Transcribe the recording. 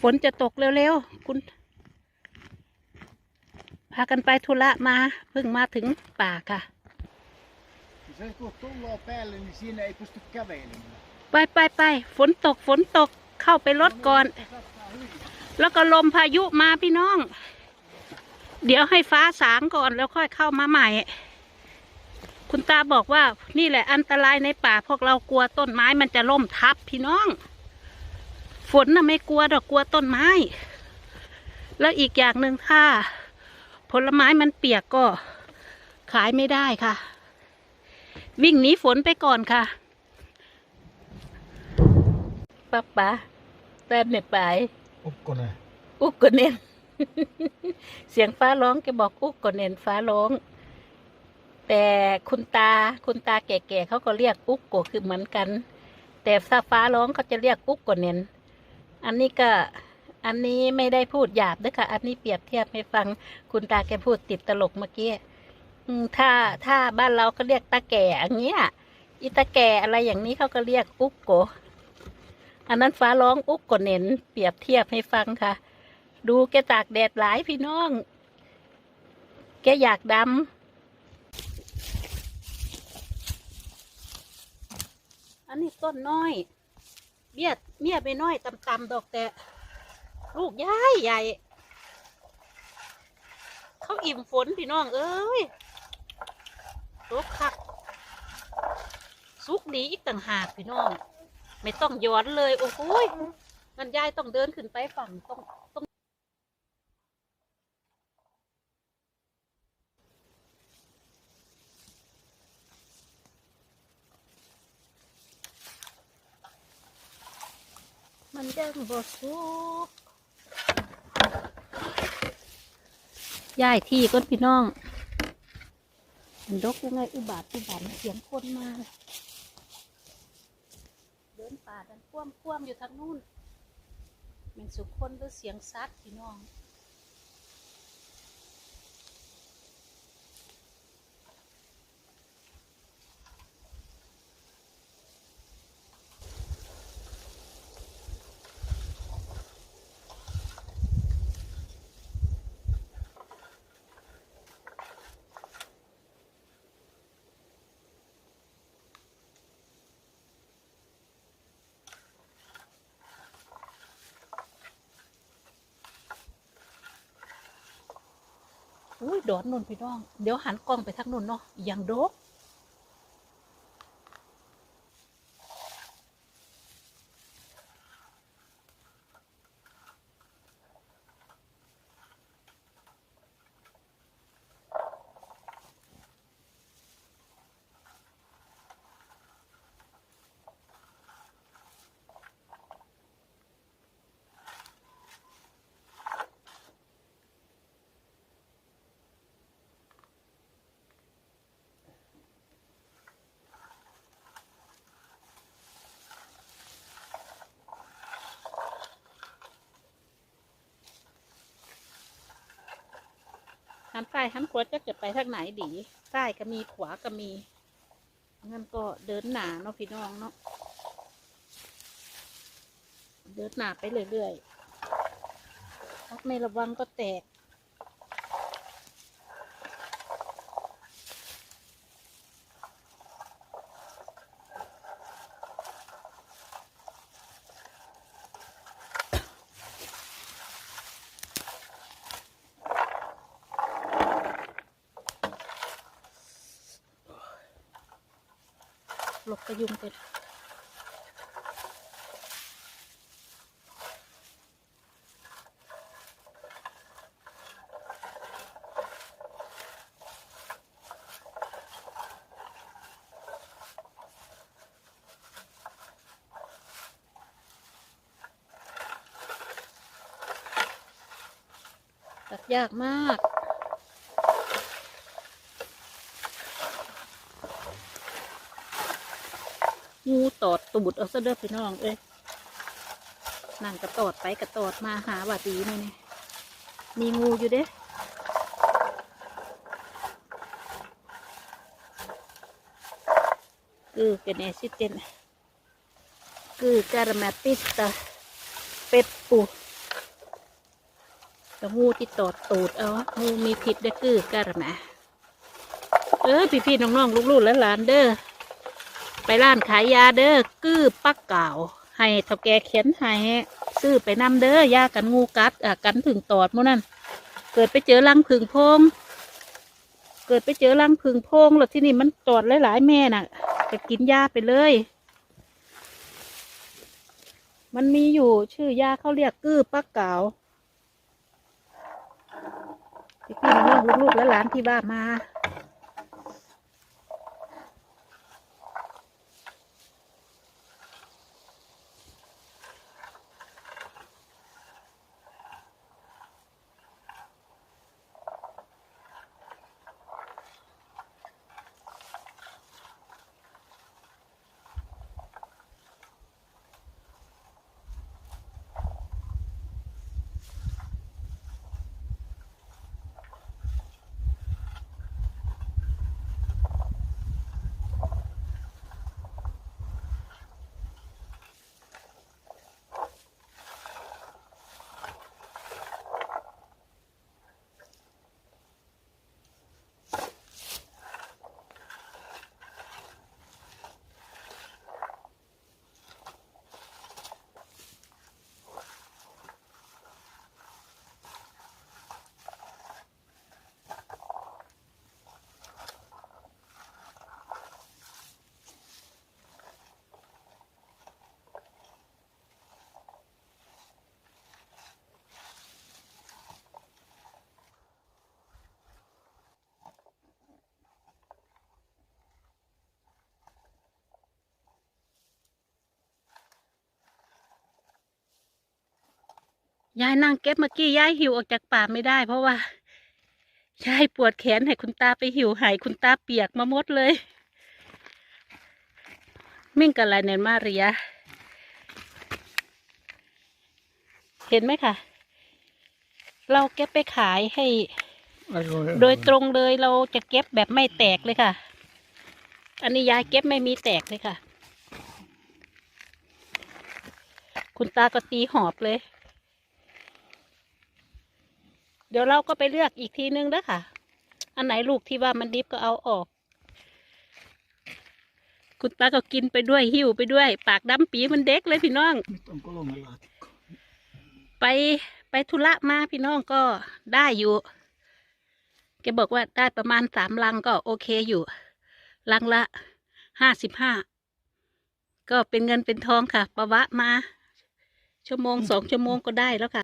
ฝนจะตกเร็วๆ คุณ พากันไปธุระมา เพิ่งมาถึงป่าค่ะ ไปไปไปฝนตกฝนตกเข้าไปรถก่อน แล้วก็ลมพายุมาพี่น้อง เดี๋ยวให้ฟ้าสางก่อนแล้วค่อยเข้ามาใหม่ คุณตาบอกว่านี่แหละอันตรายในป่าพวกเรากลัวต้นไม้มันจะล่มทับพี่น้อง ฝนน่ะไม่กลัวดอกกลัวต้นไม้ แล้วอีกอย่างหนึ่งถ้า ผลไม้มันเปียกก็ขายไม่ได้ค่ะ วิ่งหนีฝนไปก่อนค่ะป้าป๋าแต่ไม่ไป Ukkonen. อุกกเนนเสียงฟ้าร้องแกบอกอุกกเนนฟ้าร้อง แต่คุณตาคุณตาแก่ๆเขาก็เรียกอุกโกคือเหมือนกัน แต่ถ้าฟ้าร้องเขาจะเรียกอุกกเนน อันนี้ก็อันนี้ไม่ได้พูดหยาบด้วยค่ะ อันนี้เปรียบเทียบให้ฟังคุณตาแกพูดติดตลกเมื่อกี้ถ้าถ้าบ้านเราก็เรียกตาแก่อย่างเงี้ยอีตาแก่อะไรอย่างนี้เขาก็เรียกอุกโก อันนั้นฟ้าร้องอุกโกเน้นเปรียบเทียบให้ฟังค่ะ ดูแกตากแดดหลายพี่น้อง แกอยากดำอันนี้ต้นน้อย เมียเมียไปน้อยต่ำๆดอกแต่ ลูกใหญ่ใหญ่ เขาอิ่มฝนพี่น้อง เอ้ยตกคักสุกดีอีกต่างหากพี่น้อง ไม่ต้องย้อนเลย โอ้โหยงั้นยายต้องเดินขึ้นไปฝั่งต้องต้อง มันยังบ่สุกย้ายที่ก้นพี่น้องมันดกยังไงอุบาทอุบาทเสียงคนมาเดินป่าดันคว่ำคว่ำอยู่ทางนู้นเป็นสุขคนหรือเสียงซัดพี่น้อง อุ้ยดอนนนพี่น้อง เดี๋ยวหันกล้องไปทางนนเนาะยังโดก หันซ้ายหันขวาจะจะไปทางไหนดีซ้ายก็มีขวาก็มีงั้นก็เดินหนาเนาะพี่น้องเนาะเดินหนาไปเรื่อยๆถ้าไม่ระวังก็แตก หลบกระยุงไปตัดยากมาก งูตอดตูดเอาซะเด้อพี่น้องเอ้ยนั่นกระตอดไปกระตอดมาหาว่าดีนี่นี่มีงูอยู่เด้คือเกเนซิเตนคือการมาติสตาเป็ดปูแต่งูที่ตอดตูดเอางูมีพิษได้คือกันนะเออพี่พี่น้องๆลูกๆและหลานๆเด้อ ไปร้านขายยาเด้อกื้อปักเก่าให้เท่าแกเขียนให้ซื้อไปนำเด้อยากันงูกัดอะกันถึงตอดมู่นั่นเกิดไปเจอรังผึ่งโพง เกิดไปเจอรังผึ่งโพงแล้วที่นี่มันตอดหลายๆแม่น่ะก็กินยาไปเลย มันมีอยู่ชื่อยาเขาเรียกกื้อปักเก่าพี่พี่ๆน้องๆลูกๆและหลานที่บ้านมา ยายนั่งเก็บเมื่อกี้ยายหิวออกจากป่าไม่ได้ เพราะว่ายายปวดแขนให้คุณตาไปหิวหายคุณตาเปียกมาหมดเลย มิ่งกับอะไรเนนมาเรียเห็นไหมคะเราเก็บไปขายให้ โดยตรงเลยเราจะเก็บแบบไม่แตกเลยค่ะ อันนี้ยายเก็บไม่มีแตกเลยค่ะ คุณตาก็ตีหอบเลย เดี๋ยวเราก็ไปเลือกอีกทีนึงเด้อค่ะ อันไหนลูกที่ว่ามันดิบก็เอาออก คุณตาก็กินไปด้วยหิวไปด้วย ปากดำปีมันเด็กเลยพี่น้อง ไปไปธุระมาพี่น้องก็ได้อยู่ แกบอกว่าได้ประมาณสามลังก็โอเคอยู่ ลังละห้าสิบห้า ก็เป็นเงินเป็นทองค่ะ ประวะมา ชั่วโมงสองชั่วโมงก็ได้แล้วค่ะ